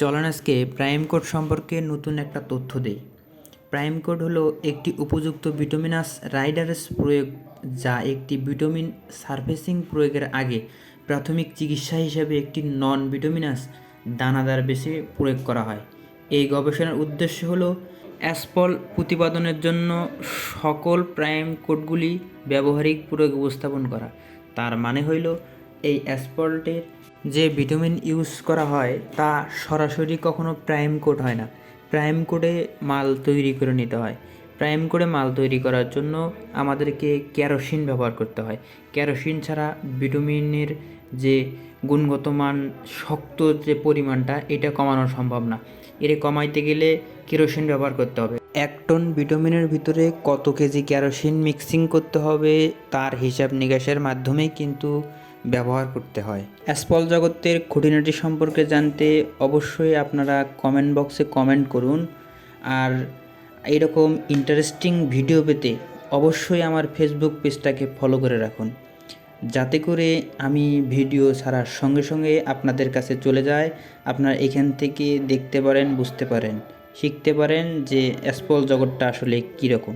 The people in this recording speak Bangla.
চলন আজকে প্রাইম কোড সম্পর্কে নতুন একটা তথ্য দেই। প্রাইম কোড হলো একটি উপযুক্ত ভিটামিনাস রাইডারেস প্রয়োগ যা একটি ভিটামিন সারফেসিং প্রয়োগের আগে প্রাথমিক চিকিৎসা হিসেবে একটি নন ভিটামিনাস দানাদার বেশি প্রয়োগ করা হয়। এই গবেষণার উদ্দেশ্য হলো অ্যাসপল প্রতিপাদনের জন্য সকল প্রাইম কোডগুলি ব্যবহারিক প্রয়োগ উপস্থাপন করা। তার মানে হইল এই অ্যাসপল্টের যে ভিটামিন ইউজ করা হয় তা সরাসরি কখনো প্রাইম কোড হয় না। প্রাইম কোডে মাল তৈরি করে নিতে হয়। প্রাইম কোডে মাল তৈরি করার জন্য আমাদেরকে ক্যারোসিন ব্যবহার করতে হয়। ক্যারোসিন ছাড়া ভিটামিনের যে গুণগত মান, শক্ত যে পরিমাণটা, এটা কমানো সম্ভব না। এটা কমাইতে গেলে কেরোসিন ব্যবহার করতে হবে। এক টন ভিটামিনের ভিতরে কত কেজি ক্যারোসিন মিক্সিং করতে হবে, তার হিসাব নিকাশের মাধ্যমে কিন্তু ব্যবহার করতে হয়। অ্যাসপল জগতের খুঁটিনাটি সম্পর্কে জানতে অবশ্যই আপনারা কমেন্ট বক্সে কমেন্ট করুন। আর এইরকম ইন্টারেস্টিং ভিডিও পেতে অবশ্যই আমার ফেসবুক পেজটাকে ফলো করে রাখুন। যাতে করে আমি ভিডিও ছাড়ার সঙ্গে সঙ্গে আপনাদের কাছে চলে যায়, আপনারা এখান থেকে দেখতে পারেন, বুঝতে পারেন, শিখতে পারেন যে অ্যাসপল জগৎটা আসলে কীরকম।